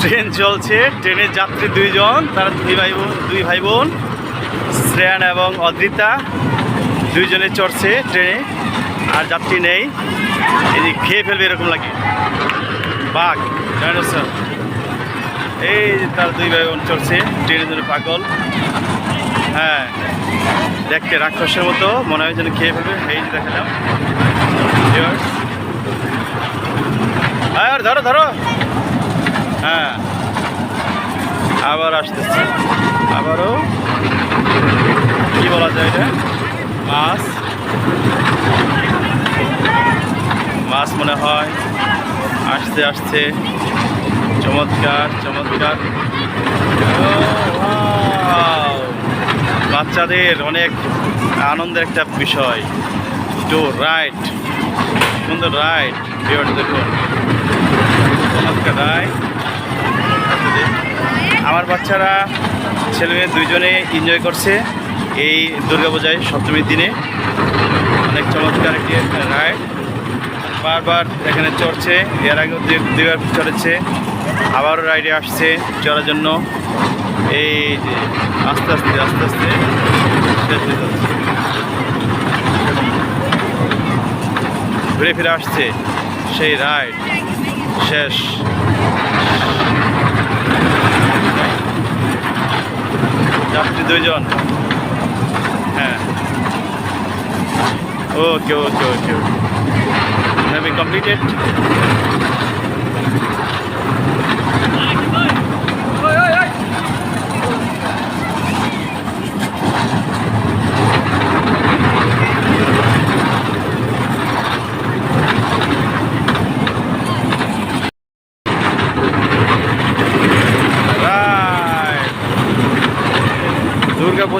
Train চলছে। ট্রেনের যাত্রী দুইজন, তারা দুই ভাই বোন, দুই ভাই বোন, শ্রেয়ান এবং অদ্রিতা। দুইজনে চড়ছে ট্রেনে, আর যাত্রী নেই। এই খেয়ে ফেলবে এরকম লাগে। বাঘ, ডাইনোসর। এই তার দুই ভাই বোন চড়ছে, ট্রেনের জন্য পাগল। হ্যাঁ দেখতে রাক্ষসের মতো, মনে হয় যেন খেয়ে ফেলবে। এই যে দেখালাম ধরো ধরো। হ্যাঁ। আবার আসতেছে। আবারও। কি বলা যায় এটা? মাছ। মাছ মনে হয়। আসতে আসতে চমৎকার চমৎকার। বাচ্চাদের অনেক আনন্দের একটা বিষয়। টু রাইট সুন্দর ভিউয়ার্স দেখুন চমৎকার রাইড আমার বাচ্চারা ছেলে মেয়ে দুইজনে এনজয় করছে এই দুর্গাপূজায় সপ্তমীর দিনে। অনেক চমৎকার একটি রাইড বারবার এখানে চড়ছে, এর আগে দুইবার চড়েছে। আবারও রাইডে আসছে চড়ার জন্য। এই যে, আস্তে আস্তে আস্তে আস্তে ঘুরে ফিরে আসছে সেই রাইড। শেষ। দুইজন। হ্যাঁ। ওকে ওকে ওকে have been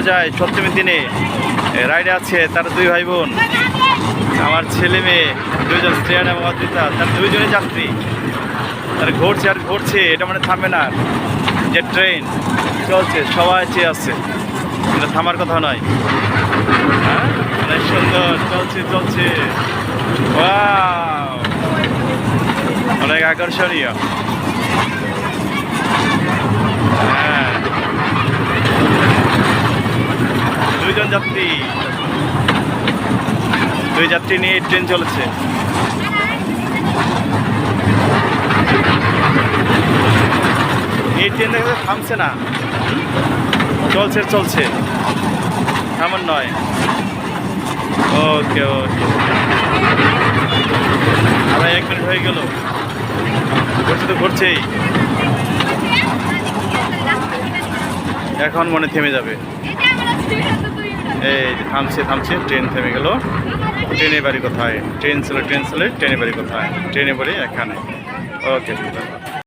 দুর্গা সপ্তমীর দিনে। রাইডে আছে তার দুই ভাই বোন আমার ছেলে মেয়ে, দুইজন স্ত্রিয়ান এবং অদ্রিতা তার দুইজনে যাত্রী। তারা ঘুরছে আর ঘুরছে, এটা মানে থামবে না। যে ট্রেন, চলছে, সবাই চেয়ে আসছে এটা থামার কথা নয়। হ্যাঁ? অনেক সুন্দর, চলছে চলছে! অনেক আকর্ষণীয় হ্যাঁ দুইজন যাত্রী। দুই যাত্রী নিয়ে ট্রেন চলেছে। এই ট্রেন দেখা থামছে না। চলছে চলছে। থামান নয়। ওকে ওকে। আবার এক মিনিট হয়ে গেল। ঘুরছে তো ঘুরছেই। এখন মনে থেমে যাবে। এই থামছে থামছে, ট্রেন থেমে গেল। ট্রেনে বাড়ি কোথায়? ট্রেন ছিল ট্রেন ছিল ট্রেনে বাড়ি কোথায়? ট্রেনে বাড়ি এখানে। ওকে